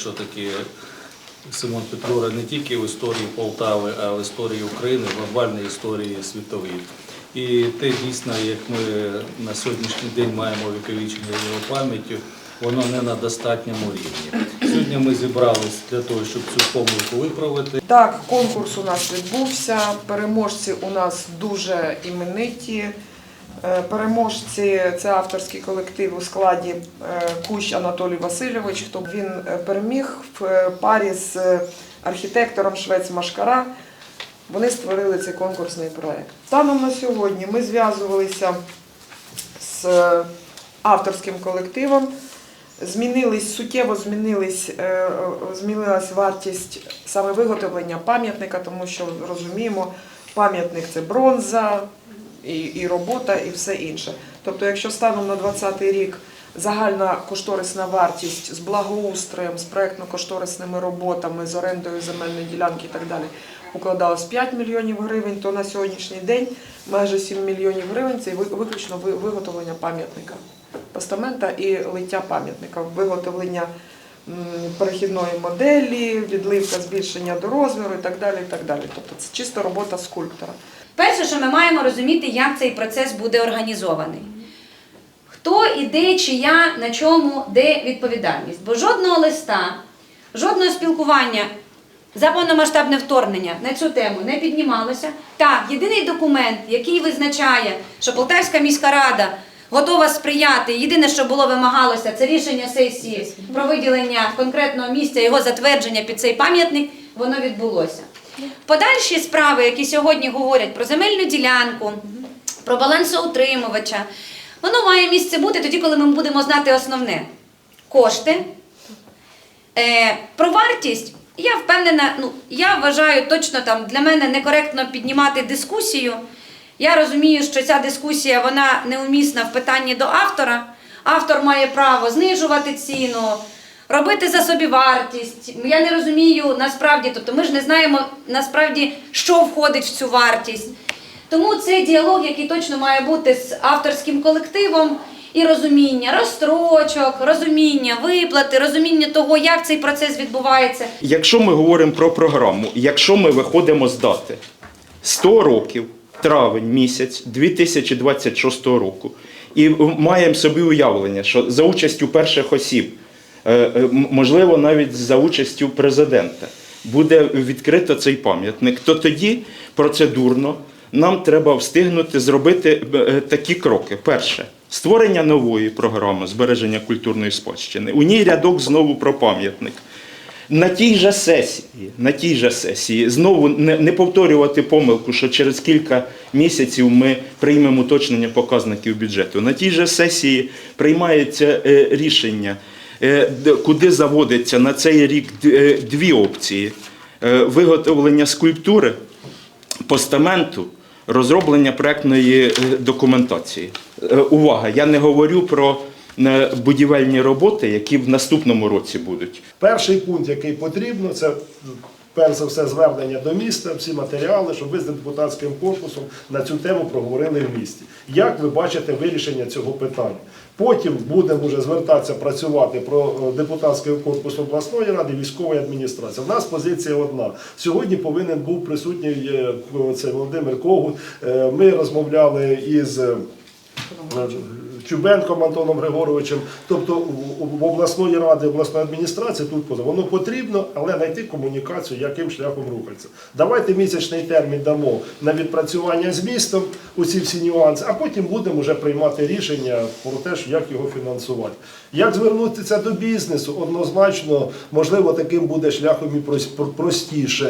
Що таке Симон Петлюра не тільки в історії Полтави, а в історії України, в глобальній історії світовій. І те дійсно, як ми на сьогоднішній день маємо віковічення його пам'яті, воно не на достатньому рівні. Сьогодні ми зібрались для того, щоб цю помилку виправити. Так, конкурс у нас відбувся. Переможці у нас дуже імениті. Е, Переможці це авторський колектив у складі е, Кущ Анатолій Васильович. Хто він е, переміг в парі з архітектором Швець Машкара. Вони створили цей конкурсний проект. Станом на сьогодні ми зв'язувалися з авторським колективом. Змінились суттєво змінились, змінилась вартість саме виготовлення пам'ятника, тому що розуміємо, пам'ятник це бронза і, і робота, і все інше. Тобто, якщо станом на 2020 рік загальна кошторисна вартість з благоустроєм, з проектно-кошторисними роботами, з орендою земельної ділянки і так далі укладалось 5 мільйонів гривень, то на сьогоднішній день майже 7 мільйонів гривень це ви- виключно виготовлення пам'ятника постамента і лиття пам'ятника, виготовлення перехідної моделі, відливка збільшення до розміру і так далі. І так далі. Тобто це чисто робота скульптора. Перше, що ми маємо розуміти, як цей процес буде організований. Хто іде, чия, на чому, де відповідальність. Бо жодного листа, жодного спілкування за повномасштабне вторгнення на цю тему не піднімалося. Так, єдиний документ, який визначає, що Полтавська міська рада готова сприяти, єдине, що було вимагалося, це рішення сесії про виділення конкретного місця, його затвердження під цей пам'ятник, воно відбулося. Подальші справи, які сьогодні говорять про земельну ділянку, про балансоутримувача, воно має місце бути тоді, коли ми будемо знати основне кошти. Е, про вартість я впевнена, ну я вважаю точно там для мене некоректно піднімати дискусію. Я розумію, що ця дискусія вона неумісна в питанні до автора. Автор має право знижувати ціну, робити за собі вартість. Я не розумію насправді, тобто ми ж не знаємо насправді, що входить в цю вартість. Тому це діалог, який точно має бути з авторським колективом і розуміння розстрочок, розуміння виплати, розуміння того, як цей процес відбувається. Якщо ми говоримо про програму, якщо ми виходимо з дати 100 років, травень місяць 2026 року, і маємо собі уявлення, що за участю перших осіб, е, е, можливо, навіть за участю президента, буде відкрито цей пам'ятник, то тоді процедурно нам треба встигнути зробити е, такі кроки. Перше. Створення нової програми збереження культурної спадщини. У ній рядок знову про пам'ятник. На тій же сесії, на тій же сесії знову не, не повторювати помилку, що через кілька місяців ми приймемо уточнення показників бюджету. На тій же сесії приймається е, рішення, е, куди заводиться на цей рік е, дві опції: Е, виготовлення скульптури, постаменту, розроблення проектної е, документації. Е, Увага! Я не говорю про будівельні роботи, які в наступному році будуть. Перший пункт, який потрібно, це перш за все звернення до міста, всі матеріали, щоб ви з депутатським корпусом на цю тему проговорили в місті. Як ви бачите вирішення цього питання? Потім будемо вже звертатися працювати про е, депутатський корпус обласної ради, військової адміністрації. У нас позиція одна. Сьогодні повинен був присутній е, це Володимир Когут. Е, Ми розмовляли із. Е, Чубенком Антоном Григоровичем, тобто в- обласної ради, обласної адміністрації тут поза воно потрібно, але знайти комунікацію, яким шляхом рухатися. Давайте місячний термін дамо на відпрацювання з містом, усі всі нюанси, а потім будемо вже приймати рішення про те, як його фінансувати. Як звернутися до бізнесу, однозначно, можливо, таким буде шляхом і простіше.